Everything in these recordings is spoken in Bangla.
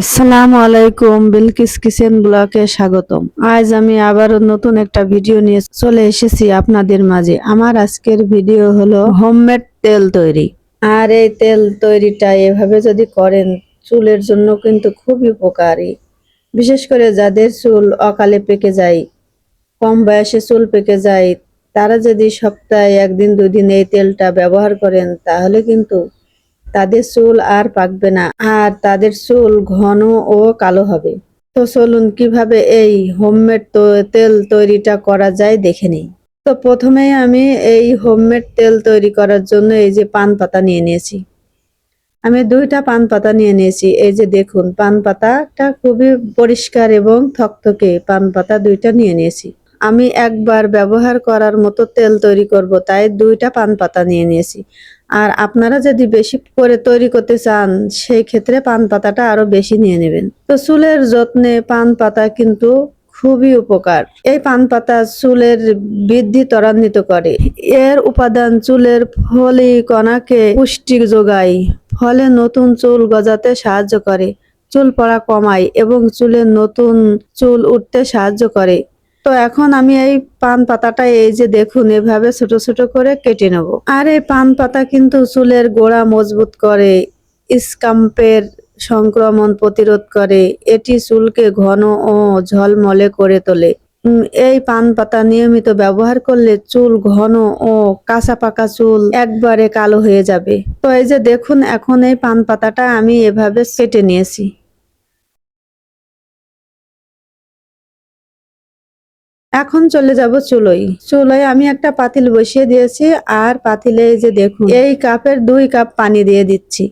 আসসালামু আলাইকুম, বিলকিস কিচেন ব্লকে স্বাগতম। আজ আমি আবারও নতুন একটা ভিডিও নিয়ে চলে এসেছি আপনাদের মাঝে। আমার আজকের ভিডিও হলো হোমমেড তেল তৈরি। আর এই তেল তৈরিটা এভাবে যদি করেন, চুলের জন্য কিন্তু খুবই উপকারী। বিশেষ করে যাদের চুল অকালে পেকে যায়, কম বয়সে চুল পেকে যায়, তারা যদি সপ্তাহে একদিন দুই দিন এই তেলটা ব্যবহার করেন, তাহলে কিন্তু তাদের চুল আর পাকবে না, আর তাদের চুল ঘন ও কালো হবে। তো চলুন কীভাবে এই হোমমেড তেল তৈরিটা করা যায় দেখে নিই। তো প্রথমেই আমি এই হোমমেড তেল তৈরি করার জন্য এই যে পান পাতা নিয়ে নিয়েছি। আমি দুইটা পান পাতা নিয়ে নিয়েছি। এই যে দেখুন, পান পাতাটা খুবই পরিষ্কার এবং থকথকে পান পাতা দুইটা নিয়ে নিয়েছি। আমি একবার ব্যবহার করার মতো তেল তৈরি করব, তাই দুইটা পান পাতা নিয়ে নিয়েছি। আর আপনারা যদি বেশি করে তৈরি করতে চান, সেই ক্ষেত্রে পান পাতাটা আরও বেশি নিয়ে নেবেন। তো চুলের যত্নে পান পাতা কিন্তু খুবই উপকার। এই পান পাতা চুলের বৃদ্ধি ত্বরান্বিত করে। এর উপাদান চুলের ফলি কণাকে পুষ্টি যোগায়, ফলে নতুন চুল গজাতে সাহায্য করে, চুল পড়া কমায় এবং চুলের নতুন চুল উঠতে সাহায্য করে। তো এখন আমি এই পান পাতাটা এই যে দেখুন, এভাবে ছোট ছোট করে কেটে নেব। আর এই পান পাতা কিন্তু চুলের গোড়া মজবুত করে, স্কাম্পের সংক্রমণ প্রতিরোধ করে, এটি চুলকে ঘন ও ঝলমলে করে তোলে। এই পান পাতা নিয়মিত ব্যবহার করলে চুল ঘন ও কাঁচা পাকা চুল একবারে কালো হয়ে যাবে। তো এই যে দেখুন, এখন এই পান পাতাটা আমি এভাবে কেটে নিয়েছি। এখন চলে যাব চুলোই চুলোয় আমি একটা পাতিল বসিয়ে দিয়েছি, আর পাতিলে এই যে দেখুন, এই কাপের দুই কাপ পানি দিয়ে দিচ্ছি।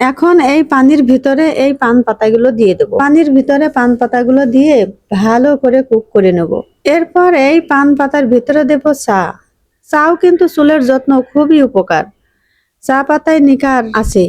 এখন এই পানির ভিতরে এই পান পাতাগুলো দিয়ে দেবো। পানির ভিতরে পান পাতাগুলো দিয়ে ভালো করে কুক করে নেব। এরপর এই পান পাতার ভিতরে দেব চা। চাও কিন্তু চুলের যত্ন খুবই উপকার। চা পাতায় নিকার আছে।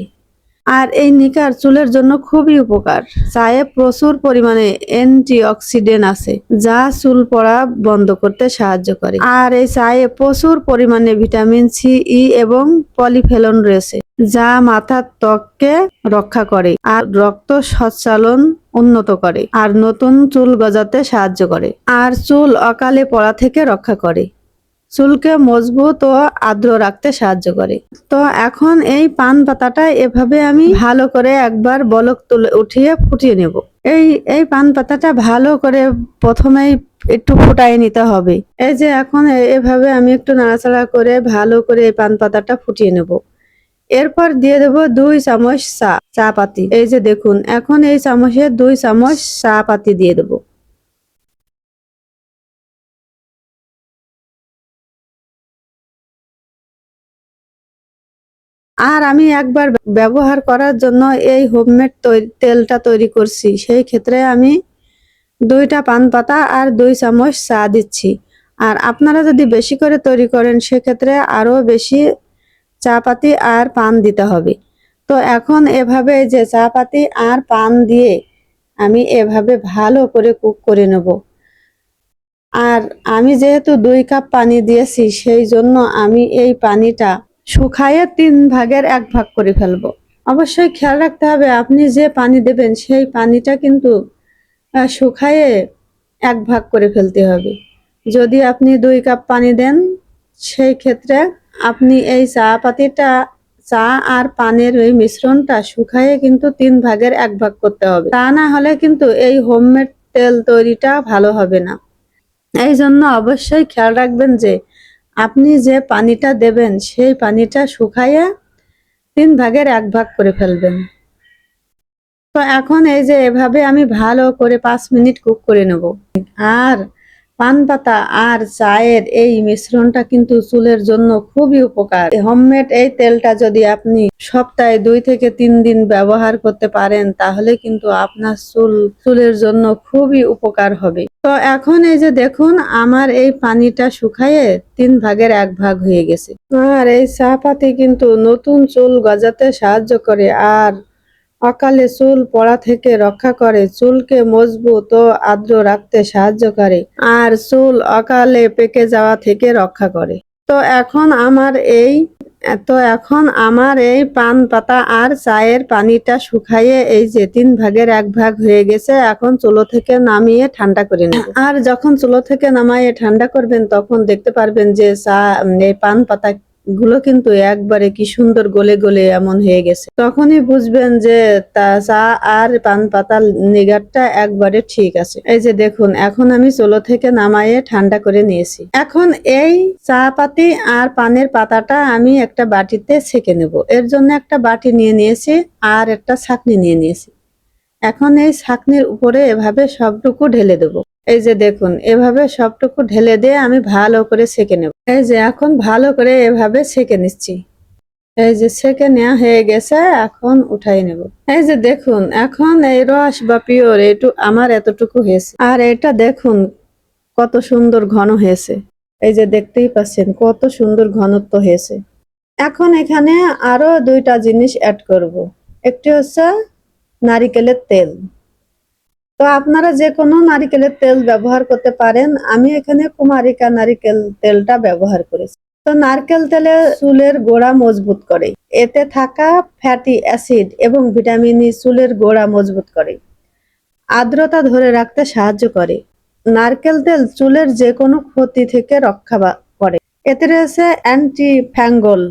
আর এই নিকার চুলের জন্য খুবই উপকার। চায়ে প্রচুর পরিমাণে অ্যান্টি অক্সিডেন্ট আছে, যা চুল পড়া বন্ধ করতে সাহায্য করে। আর এই চায়ে প্রচুর পরিমাণে ভিটামিন সি, ই এবং পলিফেলন রয়েছে, যা মাথার ত্বককে রক্ষা করে আর রক্ত সঞ্চালন উন্নত করে আর নতুন চুল গজাতে সাহায্য করে। আর চুল অকালে পড়া থেকে রক্ষা করে। চুলকে মজবুত ও আর্দ্র রাখতে সাহায্য করে। তো এখন এই পান পাতাটা এভাবে আমি ভালো করে একবার বলক তুলে উঠিয়ে ফুটিয়ে নেব। এই এই পান পাতাটা ভালো করে প্রথমেই একটু ফুটাই নিতে হবে। এই যে এখন এভাবে আমি একটু নাড়াচাড়া করে ভালো করে এই পান পাতাটা ফুটিয়ে নেব। এরপর দিয়ে দেব দুই চামচ চা চা পাতি। এই যে দেখুন, এখন এই চামচে দুই চামচ চা পাতি দিয়ে দেবো। আর আমি একবার ব্যবহার করার জন্য এই হোমমেড তেলটা তৈরি করছি। সেই ক্ষেত্রে আমি দুইটা পান পাতা আর দুই চামচ চা দিচ্ছি। আর আপনারা যদি বেশি করে তৈরি করেন, সেক্ষেত্রে আরও বেশি চা পাতি আর পান দিতে হবে। তো এখন এভাবে যে চা পাতি আর পান দিয়ে আমি এভাবে ভালো করে কুক করে নেব। আর আমি যেহেতু দুই কাপ পানি দিয়েছি, সেই জন্য আমি এই পানিটা শুকায়ে তিন ভাগের এক ভাগ করে ফেলব। অবশ্যই খেয়াল রাখতে হবে, আপনি যে পানি দেবেন সেই পানিটা কিন্তু শুকায়ে এক ভাগ করে ফেলতে হবে। যদি আপনি দুই কাপ পানি দেন, সেই ক্ষেত্রে আপনি এই চা পাতিটা, চা আর পানের ওই মিশ্রণটা শুকাইয়ে কিন্তু তিন ভাগের এক ভাগ করতে হবে। তা না হলে কিন্তু এই হোমমেড তেল তৈরিটা ভালো হবে না। এই জন্য অবশ্যই খেয়াল রাখবেন যে আপনি যে পানিটা দেবেন, সেই পানিটা শুকাইয়ে তিন ভাগের এক ভাগ করে ফেলবেন। তো এখন এই যে এভাবে আমি ভালো করে পাঁচ মিনিট কুক করে নেব। আর পান পাতা আর চায়ের এই মিশ্রণটা কিন্তু চুলের জন্য খুবই উপকার। হোমমেড এই তেলটা যদি আপনি সপ্তাহে দুই থেকে তিন দিন ব্যবহার করতে পারেন, তাহলে কিন্তু আপনার চুল চুলের জন্য খুবই উপকার হবে। তো এখন এই যে দেখুন, আমার এই পানিটা শুকায়ে তিন ভাগের এক ভাগ হয়ে গেছে। আর এই চা কিন্তু নতুন চুল গজাতে সাহায্য করে। আর অকালে চুল পড়া থেকে রক্ষা করে, চুলকে মজবুত ও আর্দ্র রাখতে সাহায্য করে আর চুল অকালে পেকে যাওয়া থেকে রক্ষা করে। তো এখন আমার এই, তো এখন আমার এই পান পাতা আর চায়ের পানিটা শুকাইয়ে এই যে তিন ভাগের এক ভাগ হয়ে গেছে, এখন চুলো থেকে নামিয়ে ঠান্ডা করে নেব। আর যখন চুলো থেকে নামাইয়ে ঠান্ডা করবেন, তখন দেখতে পারবেন যে চা পান পাতা গুলো কিন্তু একবারে কি সুন্দর গলে গলে এমন হয়ে গেছে। তখনই বুঝবেন যে তা চা আর পান পাতার নিগারটা একবারে ঠিক আছে। এই যে দেখুন, এখন আমি চুলো থেকে নামাইয়ে ঠান্ডা করে নিয়েছি। এখন এই চা পাতি আর পানের পাতাটা আমি একটা বাটিতে ছেঁকে নেব। এর জন্য একটা বাটি নিয়ে নিয়েছি আর একটা ছাকনি নিয়ে নিয়েছি। এখন এই ছাকনির উপরে এভাবে সবটুকু ঢেলে দেব। এই যে দেখুন, এভাবে সবটুকু ঢেলে দিয়ে আমি ভালো করে সেকে নেব। এই যে এখন ভালো করে এভাবে সেকে নিচ্ছি। এই যে সেকে নেওয়া হয়ে গেছে, এখন উঠাই নেব। এই যে দেখুন, এখন এই রস বা পিওর এটু আমার এতটুকু হয়েছে। আর এটা দেখুন, কত সুন্দর ঘন হয়েছে। এই যে দেখতেই পাচ্ছেন, কত সুন্দর ঘনত্ব হয়েছে। এখন এখানে আরও দুইটা জিনিস অ্যাড করব। একটি হচ্ছে নারিকেলের তেল। তো আপনারা যে কোনো নারিকেলের তেল ব্যবহার করতে পারেন। আমি এখানে কুমারিকা নারিকেল তেলটা ব্যবহার করেছি। তো নারকেল তেলে চুলের গোড়া মজবুত করে। এতে থাকা ফ্যাটি অ্যাসিড এবং ভিটামিন ই চুলের গোড়া মজবুত করে। আর্দ্রতা ধরে রাখতে সাহায্য করে। নারকেল তেল চুলের যে কোনো ক্ষতি থেকে রক্ষা করে। এতে রয়েছে অ্যান্টি ফ্যাঙ্গল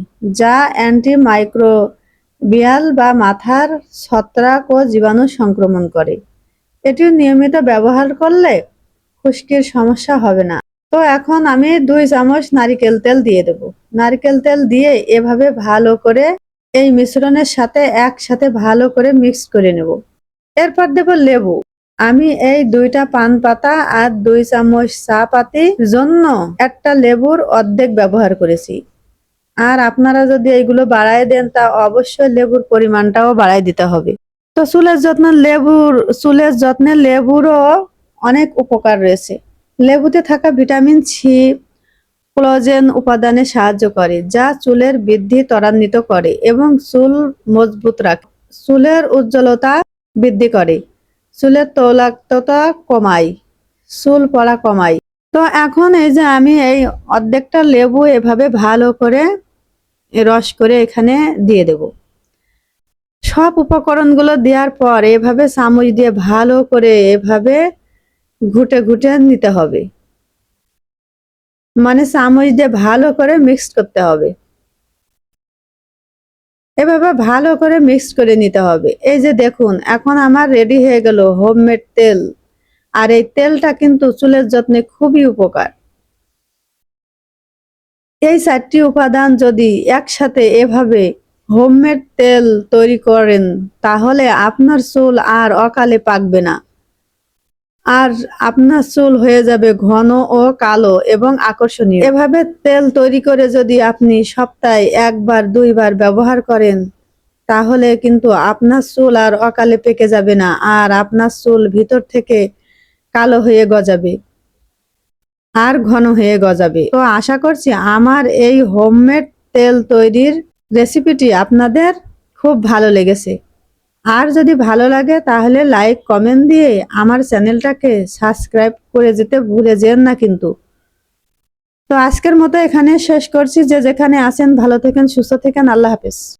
যা অ্যান্টি মাইক্রোবিয়াল বা মাথার ছত্রাক ও জীবাণু সংক্রমণ করে। এটি নিয়মিত ব্যবহার করলে খুশকির সমস্যা হবে না। তো এখন আমি দুই চামচ নারিকেল তেল দিয়ে দেব। নারকেল তেল দিয়ে এভাবে ভালো করে এই মিশ্রণের সাথে একসাথে ভালো করে মিক্স করে নেব। এরপর দেব লেবু। আমি এই দুইটা পান পাতা আর দুই চামচ চা পাতি জন্য একটা লেবুর অর্ধেক ব্যবহার করেছি। আর আপনারা যদি এইগুলো বাড়ায় দেন তা অবশ্যই লেবুর পরিমাণটাও বাড়ায় দিতে হবে। তো চুলের যত্ন লেবুর, চুলের যত্নে লেবুরও অনেক উপকার রয়েছে। লেবুতে থাকা ভিটামিন সি, কোলাজেন উপাদানে সাহায্য করে, যা চুলের বৃদ্ধি ত্বরান্বিত করে এবং চুল মজবুত রাখে। চুলের উজ্জ্বলতা বৃদ্ধি করে, চুলের তৈলাক্ততা কমায়, চুল পড়া কমায়। তো এখন এই যে আমি এই অর্ধেকটা লেবু এভাবে ভালো করে রস করে এখানে দিয়ে দেব। সব উপকরণগুলো দেওয়ার পর এভাবে চামচ দিয়ে ভালো করে এভাবে ঘুটে ঘুটে নিতে হবে। মানে চামচ দিয়ে ভালো করে মিক্স করতে হবে। এভাবে ভালো করে মিক্স করে নিতে হবে। এই যে দেখুন, এখন আমার রেডি হয়ে গেল হোমমেড তেল। আর এই তেলটা কিন্তু চুলের যত্নে খুবই উপকার। এই চারটি উপাদান যদি একসাথে এভাবে হোমমেড তেল তৈরি করেন, তাহলে আপনার চুল আর অকালে পাকবে না। আর আপনার চুল হয়ে যাবে ঘন ও কালো এবং আকর্ষণীয়। এভাবে তেল তৈরি করে যদি আপনি সপ্তাহে একবার, দুইবার ব্যবহার করেন, তাহলে কিন্তু আপনার চুল আর অকালে পেকে যাবে না আর আপনার চুল ভিতর থেকে কালো হয়ে গজাবে আর ঘন হয়ে গজাবে। তো আশা করছি আমার এই হোমমেড তেল তৈরির রেসিপিটি আপনাদের খুব ভালো লেগেছে। আর যদি ভালো লাগে, তাহলে লাইক কমেন্ট দিয়ে আমার চ্যানেলটাকে সাবস্ক্রাইব করে যেতে ভুলে যেন না কিন্তু। তো আজকের মতো এখানে শেষ করছি। যে যেখানে আছেন, ভালো থেকেন, সুস্থ থাকেন, আল্লাহ হাফেজ।